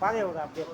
பாதையை விட அப்படியே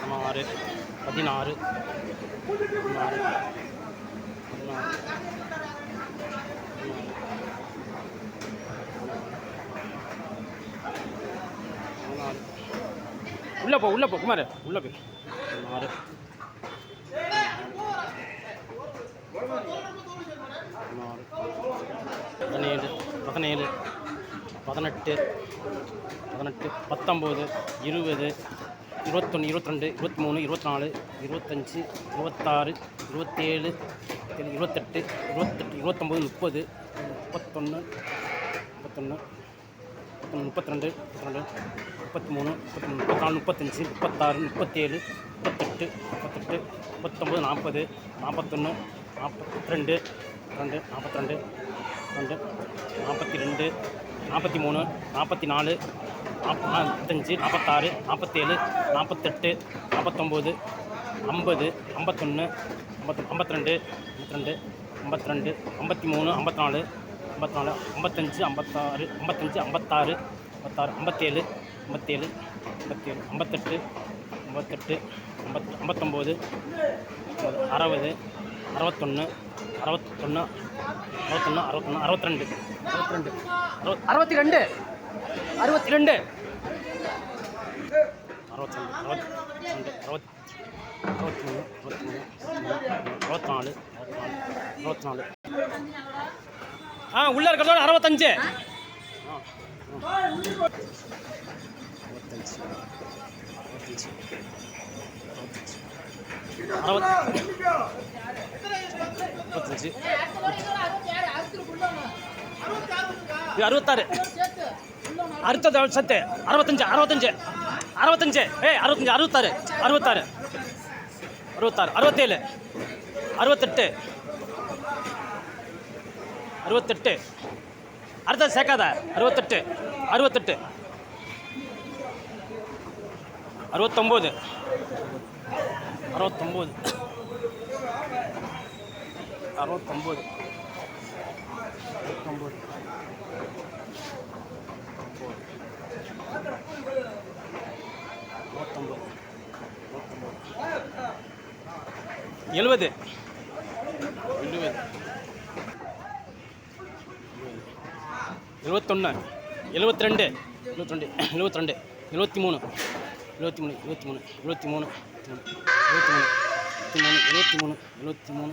他妈的！பதினாறு. பதினாறு. பதினாறு உள்ள போ உள்ள போ குமார். உள்ள போய். பதினாறு பதினாறு. பதினேழு பதினேழு பதினெட்டு பதினெட்டு பத்தொம்போது இருபது இருபத்தொன்று இருபத்திரெண்டு இருபத்தி மூணு இருபத்தி நாலு இருபத்தஞ்சி இருபத்தாறு இருபத்தேழு இருபத்தெட்டு இருபத்தெட்டு இருபத்தொம்போது முப்பது முப்பத்தொன்று முப்பத்தொன்று முப்பத்தொன்று முப்பத்திரெண்டு முப்பத்திரெண்டு முப்பத்தி மூணு முப்பத்தி மூணு முப்பத்தாலு முப்பத்தஞ்சு முப்பத்தாறு முப்பத்தேழு முப்பத்தெட்டு முப்பத்தெட்டு முப்பத்தொம்பது நாற்பது நாற்பத்தொன்று நாற்பத்தி ரெண்டு ரெண்டு நாற்பத்தி ரெண்டு ரெண்டு நாற்பத்தி ரெண்டு நாற்பத்தி மூணு நாற்பத்தி நாலு நாற்பத்தஞ்சு நாற்பத்தாறு நாற்பத்தேழு நாற்பத்தெட்டு நாற்பத்தொம்போது ஐம்பது ஐம்பத்தொன்று ஐம்பத்து ஐம்பத்தி ரெண்டு ஐம்பத்தி ரெண்டு ஐம்பத்தி ரெண்டு ஐம்பத்தி மூணு ஐம்பத்தி நாலு ஐம்பத்தி நாலு ஐம்பத்தஞ்சு ஐம்பத்தாறு ஐம்பத்தஞ்சு ஐம்பத்தாறு ஐம்பத்தாறு ஐம்பத்தேழு ஐம்பத்தேழு ஐம்பத்தேழு ஐம்பத்தெட்டு ஐம்பத்தெட்டு ஐம்பத் ஐம்பத்தொம்போது அறுபது அறுபத்தொன்று அறுபத்தொன்று அறுபத்தொன்று அறுபத்தொன்று அறுபத்ரெண்டு அறுபத்திரெண்டு. அறுபத் அறுபத்தி ரெண்டு அறுபத்தி ரெண்டு அறுபத்தி ரெண்டு அறுபத்தி ரெண்டு அறுபத்தி அறுபத்தி மூணு அறுபத்தி மூணு அறுபத்தி நாலு அறுபத்தி நாலு ஆ உள்ளே இருக்கிறதோட அறுபத்தஞ்சு ஆ ஆ. அறுபத்தஞ்சு அறுபத்தஞ்சு அறுபத்தஞ்சு அறுபத்தி முப்பத்தஞ்சு இது அறுபத்தாறு அடுத்தது சத்து. அறுபத்தஞ்சு அறுபத்தஞ்சு. அறுபத்தஞ்சு. ஏய் அறுபத்தஞ்சு அறுபத்தாறு. அறுபத்தாறு. அறுபத்தாறு. அறுபத்தேழு. அறுபத்தெட்டு. அறுபத்தெட்டு. அடுத்தது சேர்க்காத. அறுபத்தெட்டு. அறுபத்தெட்டு. அறுபத்தொம்போது அறுபத்தொம்போது. அறுபத்தொம்போது. அறுபத்தொம்போது. எழுபது. எழுபத்தொன்று எழுபத்தி ரெண்டு எழுபத்தி ரெண்டு எழுபத்தி ரெண்டு எழுபத்தி மூணு எழுபத்தி மூணு எழுபத்தி மூணு எழுபத்தி மூணு எழுபத்தி மூணு எழுபத்தி மூணு எழுபத்தி மூணு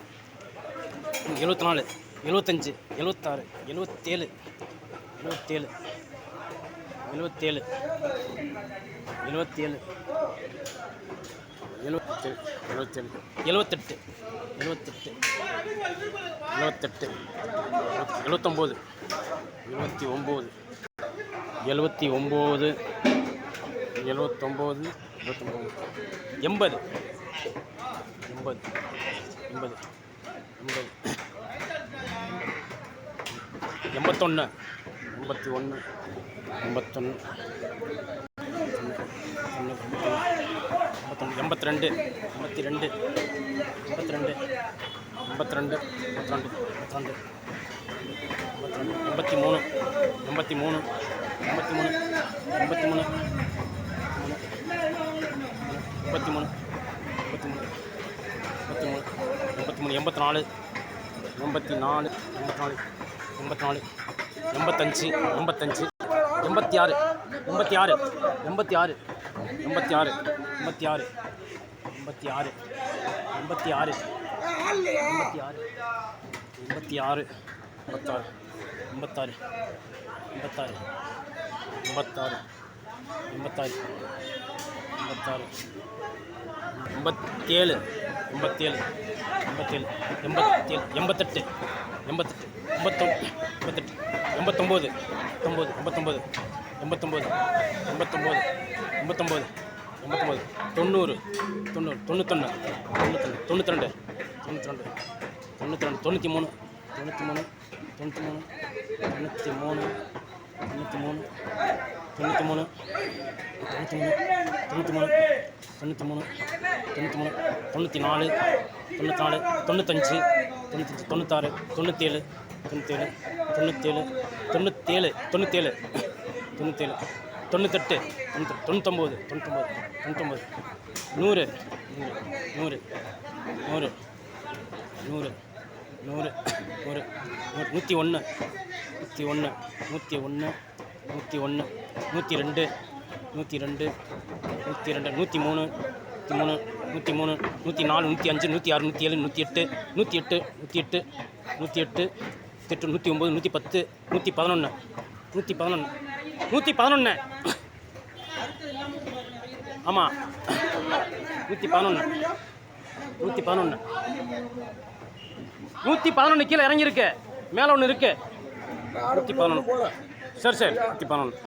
எழுபத்தி நாலு எழுபத்தஞ்சு எழுபத்தாறு எழுபத்தேழு எழுபத்தேழு எழுபத்தேழு எழுபத்தேழு எழுபத்தெட்டு எழுபத்தேழு எழுபத்தெட்டு எழுபத்தெட்டு எழுபத்தெட்டு எழுபத்தொம்போது எழுபத்தி ஒம்பது எழுபத்தி ஒம்பது எழுபத்தொம்போது எழுபத்தொம்போது எண்பது எண்பது எண்பது எண்பது எண்பத்தொன்று எண்பத்தி ஒன்று எண்பத்தொன்று ஐம்பத்தி ரெண்டு ஐம்பத்தி ரெண்டு ஐம்பத்தி ரெண்டு ஐம்பத்தி ரெண்டு ஐம்பத்தி ரெண்டு ஐம்பத்தி ரெண்டு எண்பத்தி ரெண்டு எண்பத்தி மூணு எண்பத்தி மூணு எண்பத்தி மூணு எண்பத்தி மூணு எண்பத்தி மூணு எண்பத்தி மூணு எண்பத்தி மூணு எண்பத்தி மூணு எண்பத்தி நாலு எண்பத்தி நாலு எண்பத்தி நாலு எண்பத்தி நாலு எண்பத்தஞ்சு எண்பத்தஞ்சு எண்பத்தி ஆறு எண்பத்தி ஆறு எண்பத்தி ஆறு எண்பத்தி ஆறு எண்பத்தி ஆறு எண்பத்தி ஆறு. எண்பத்தி ஆறு. எண்பத்தி ஆறு. எண்பத்தி ஆறு. எண்பத்தாறு. எண்பத்தாறு. எண்பத்தாறு. எண்பத்தாறு. எண்பத்தாறு. எண்பத்தாறு. எண்பத்தேழு. எண்பத்தேழு. எண்பத்தேழு. எண்பத்தேழு. எண்பத்தெட்டு. எண்பத்தெட்டு. எண்பத்தொ எண்பத்தெட்டு. எண்பத்தொம்போது. எண்பத்தொம்போது. எண்பத்தொம்போது. எண்பத்தொம்போது. எண்பத்தொம்போது. எண்பத்தொம்போது. எண்பத்தொம்பது தொண்ணூறு தொண்ணூறு தொண்ணூத்தொன்று தொண்ணூத்தொன்று தொண்ணூற்றி ரெண்டு தொண்ணூற்றி ரெண்டு தொண்ணூற்றி ரெண்டு தொண்ணூற்றி மூணு தொண்ணூற்றி மூணு தொண்ணூற்றி மூணு தொண்ணூற்றி மூணு தொண்ணூற்றி மூணு தொண்ணூற்றி மூணு தொண்ணூற்றி மூணு தொண்ணூற்றி மூணு தொண்ணூற்றி மூணு தொண்ணூற்றி மூணு தொண்ணூற்றி நாலு தொண்ணூற்றி நாலு தொண்ணூத்தஞ்சு தொண்ணூத்தஞ்சு தொண்ணூத்தாறு தொண்ணூற்றேழு தொண்ணூற்றேழு தொண்ணூற்றேழு தொண்ணூற்றேழு தொண்ணூற்றேழு தொண்ணூற்றேழு தொண்ணூத்தெட்டு தொண்ணூத்தி தொண்ணூத்தொம்பது தொண்ணூத்தொம்பது தொண்ணூத்தொம்பது. நூறு நூறு நூறு நூறு நூறு நூறு நூறு நூற்றி ஒன்று நூற்றி ஒன்று நூற்றி ஒன்று நூற்றி ஒன்று நூற்றி ரெண்டு நூற்றி ரெண்டு நூற்றி ரெண்டு நூற்றி மூணு நூற்றி மூணு நூற்றி மூணு நூற்றி நாலு நூற்றி அஞ்சு நூற்றி ஆறு நூற்றி ஏழு நூற்றி எட்டு நூற்றி எட்டு நூற்றி எட்டு நூற்றி எட்டு எட்டு நூற்றி ஒம்பது நூற்றி பத்து நூற்றி பதினொன்று நூற்றி பதினொன்று நூற்றி பதினொன்று ஆமாம் நூற்றி பதினொன்று நூற்றி பதினொன்று நூற்றி பதினொன்று கீழே இறங்கியிருக்கு. மேலே ஒன்று இருக்கு. நூற்றி பதினொன்று சரி சரி. நூற்றி பதினொன்று